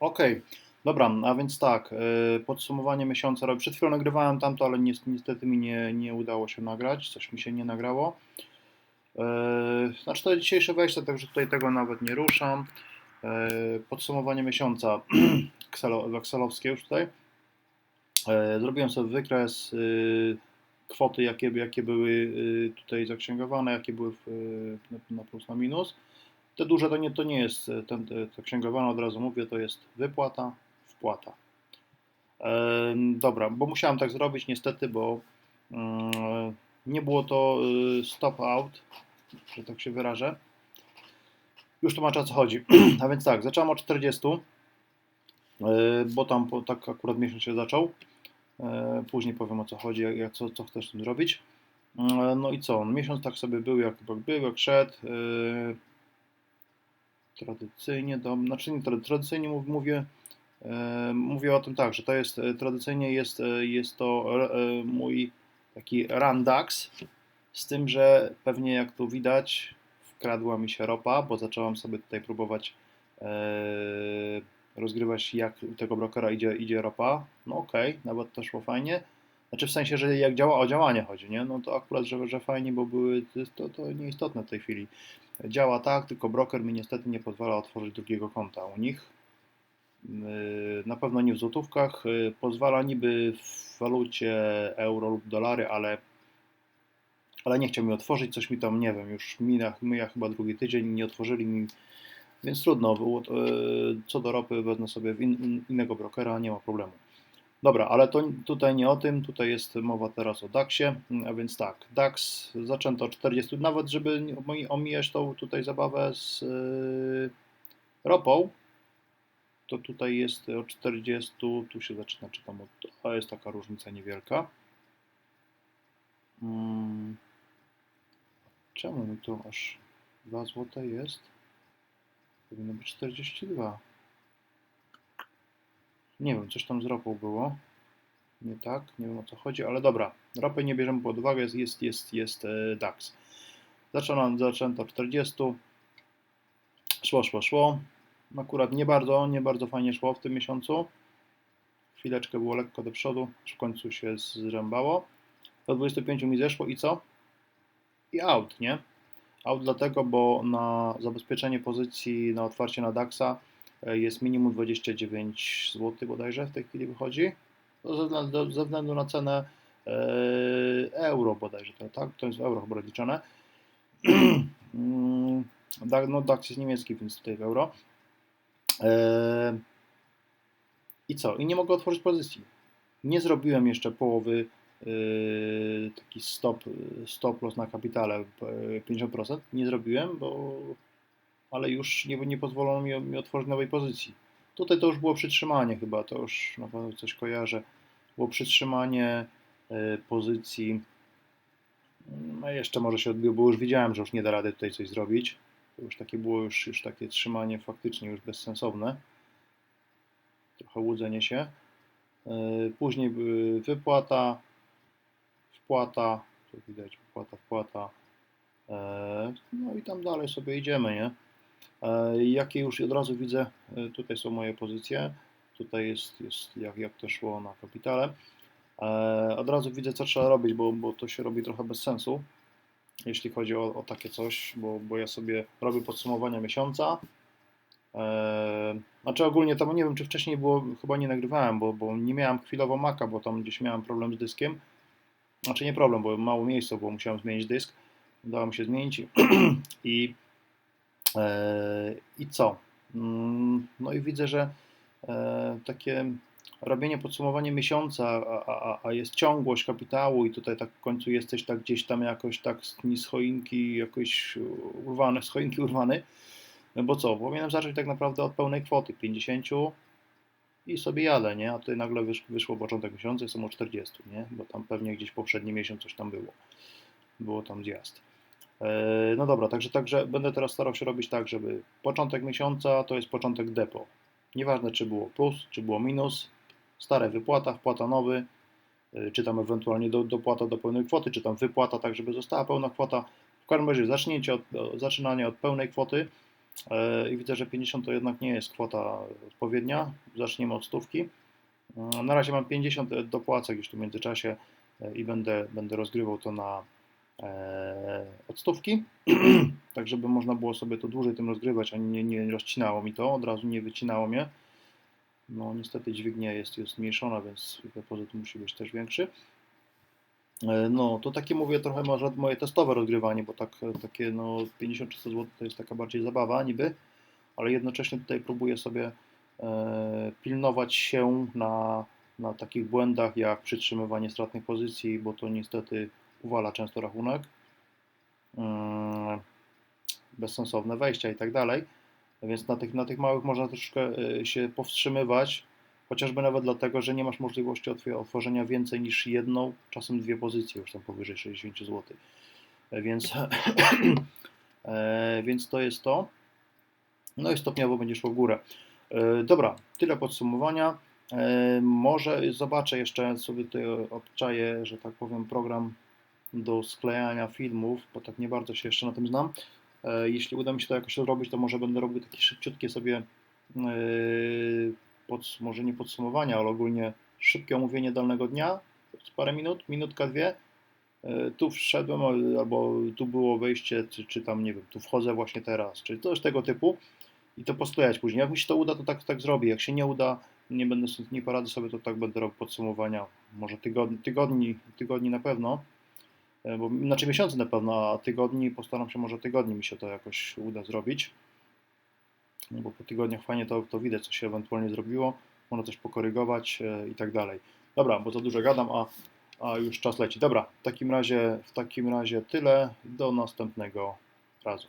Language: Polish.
Okej, dobra, a więc tak, y, podsumowanie miesiąca. Przed chwilą nagrywałem tamto, ale nies- niestety mi nie, nie udało się nagrać, coś mi się nie nagrało. Y, Znaczy to dzisiejsze wejście, także tutaj tego nawet nie ruszam. Y, Podsumowanie miesiąca Excelo- excelowskie już tutaj. Zrobiłem sobie wykres kwoty, jakie, jakie były tutaj zaksięgowane, jakie były na plus, na minus. Te duże to nie, to nie jest e, ten, te, te księgowane, od razu mówię, to jest wypłata, wpłata. Em, dobra, bo musiałem tak zrobić niestety, bo nie było to stop out, że tak się wyrażę. Już tłumaczę o co chodzi. A więc tak, zacząłem od 40, y, bo tam po, tak akurat miesiąc się zaczął. E, Później powiem o co chodzi, jak, co, co chcesz z tym zrobić. E, No i co? Miesiąc tak sobie był, jak, jak był, jak szedł. Tradycyjnie, do, znaczy nie, tra- tradycyjnie mów, mówię, mówię o tym tak, że to jest, e, tradycyjnie jest, e, jest to e, mój taki randax, z tym, że pewnie jak tu widać, wkradła mi się ropa, bo zacząłem sobie tutaj próbować rozgrywać, jak u tego brokera idzie, idzie ropa. No okej, nawet to szło fajnie. Znaczy w sensie, że jak działa, o działanie chodzi, nie? No to akurat, że, że fajnie, bo były, to, to nieistotne w tej chwili. Działa tak, tylko broker mi niestety nie pozwala otworzyć drugiego konta u nich. Yy, Na pewno nie w złotówkach. Yy, Pozwala niby w walucie euro lub dolary, ale, ale nie chciał mi otworzyć. Coś mi tam, nie wiem, już mija, mija chyba drugi tydzień, nie otworzyli mi. Więc trudno. yy, Co do ropy wezmę sobie w in, innego brokera, nie ma problemu. Dobra, ale to tutaj nie o tym, tutaj jest mowa teraz o DAX-ie, a więc tak, DAX zaczęto od 40, nawet żeby omijać tą tutaj zabawę z yy, ropą, to tutaj jest o 40, tu się zaczyna, czytam, od, a jest taka różnica niewielka. Mm. Czemu mi to aż 2 złote jest? Powinno być 42. Nie wiem, coś tam z ropą było. Nie tak, nie wiem o co chodzi, ale dobra. Ropę nie bierzemy pod uwagę, jest, jest, jest, jest e, DAX. Zaczęto, zaczęto od 40. Szło, szło, szło. Akurat nie bardzo, nie bardzo fajnie szło w tym miesiącu. Chwileczkę było lekko do przodu, w końcu się zrębało. Do 25 mi zeszło i co? I out, nie? Out dlatego, bo na zabezpieczenie pozycji na otwarcie na DAXa jest minimum 29 zł bodajże w tej chwili wychodzi. To ze względu, na cenę e, euro bodajże, tak? To jest w euro chyba rozliczone. Mm, no DAX jest niemiecki, więc tutaj w euro. E, I co? I nie mogę otworzyć pozycji. Nie zrobiłem jeszcze połowy e, taki stop, stop loss na kapitale e, 50%. Nie zrobiłem, bo ale już nie, nie pozwolono mi, mi otworzyć nowej pozycji. Tutaj to już było przytrzymanie chyba, to już na pewno coś kojarzę. Było przytrzymanie e, pozycji. No jeszcze może się odbiło, bo już widziałem, że już nie da rady tutaj coś zrobić. To już takie było już, już takie trzymanie faktycznie już bezsensowne. Trochę łudzenie się. E, Później były wypłata, wpłata, tu widać wpłata. E, No i tam dalej sobie idziemy, nie? E, Jakie już od razu widzę, e, tutaj są moje pozycje, tutaj jest, jest jak, jak to szło na kapitale. E, Od razu widzę, co trzeba robić, bo, bo to się robi trochę bez sensu, jeśli chodzi o, o takie coś, bo, bo ja sobie robię podsumowania miesiąca. Znaczy ogólnie tam nie wiem, czy wcześniej było, chyba nie nagrywałem, bo, bo nie miałem chwilowo Maca, bo tam gdzieś miałem problem z dyskiem. Znaczy nie problem, bo mało miejsca, bo musiałem zmienić dysk. Udało mi się zmienić i I co? Mm, No i widzę, że e, takie robienie podsumowania miesiąca, a, a, a jest ciągłość kapitału i tutaj tak w końcu jesteś tak gdzieś tam jakoś tak z z choinki jakoś urwany, z choinki urwany, no bo co, powinienem zacząć tak naprawdę od pełnej kwoty, 50 i sobie jadę, nie? A tutaj nagle wysz, wyszło początek miesiąca i są o 40, nie? Bo tam pewnie gdzieś poprzedni miesiąc coś tam było. Było tam zjazd. E, No dobra, także, także będę teraz starał się robić tak, żeby początek miesiąca to jest początek depo. Nieważne czy było plus, czy było minus, stare wypłata, wpłata nowy, e, czy tam ewentualnie do, dopłata do pełnej kwoty, czy tam wypłata tak, żeby została pełna kwota. W każdym razie zacznięcie od, zaczynanie od pełnej kwoty E, I widzę, że 50 to jednak nie jest kwota odpowiednia. Zaczniemy od stówki. Na razie mam 50, e, dopłacę gdzieś tu w międzyczasie i będę, będę rozgrywał to na e, od stówki, tak żeby można było sobie to dłużej tym rozgrywać, a nie, nie rozcinało mi to, od razu nie wycinało mnie. No niestety dźwignia jest, jest zmniejszona, więc depozyt musi być też większy. E, No, to takie mówię trochę może moje testowe rozgrywanie, bo tak, takie no 50-300 zł to jest taka bardziej zabawa niby, ale jednocześnie tutaj próbuję sobie e, pilnować się na, na takich błędach jak przytrzymywanie stratnych pozycji, bo to niestety uwala często rachunek, mm, bezsensowne wejścia i tak dalej. Więc na tych, na tych małych można troszkę e, się powstrzymywać, chociażby nawet dlatego, że nie masz możliwości otw- otworzenia więcej niż jedną, czasem dwie pozycje już tam powyżej 60 zł. E, Więc, e, więc to jest to. No i stopniowo będzie szło w górę. E, Dobra, tyle podsumowania. Może zobaczę jeszcze sobie tutaj obczaję, że tak powiem, program do sklejania filmów, bo tak nie bardzo się jeszcze na tym znam. E, Jeśli uda mi się to jakoś zrobić, to może będę robił takie szybciutkie sobie, e, pods- może nie podsumowania, ale ogólnie szybkie omówienie danego dnia, parę minut, minutka, dwie. E, Tu wszedłem, al- albo tu było wejście, czy, czy tam, nie wiem, tu wchodzę właśnie teraz, czy coś tego typu i to posklejać później. Jak mi się to uda, to tak, tak zrobię. Jak się nie uda, nie będę sobie- nie poradzę sobie, to tak będę robił podsumowania, może tygodni, tygodni, tygodni na pewno, bo znaczy miesiące na pewno, a tygodni postaram się, może tygodni mi się to jakoś uda zrobić. No bo po tygodniach fajnie to, to widać, co się ewentualnie zrobiło, można coś pokorygować e, i tak dalej. Dobra, bo za dużo gadam, a, a już czas leci. Dobra, w takim razie, w takim razie tyle. Do następnego razu.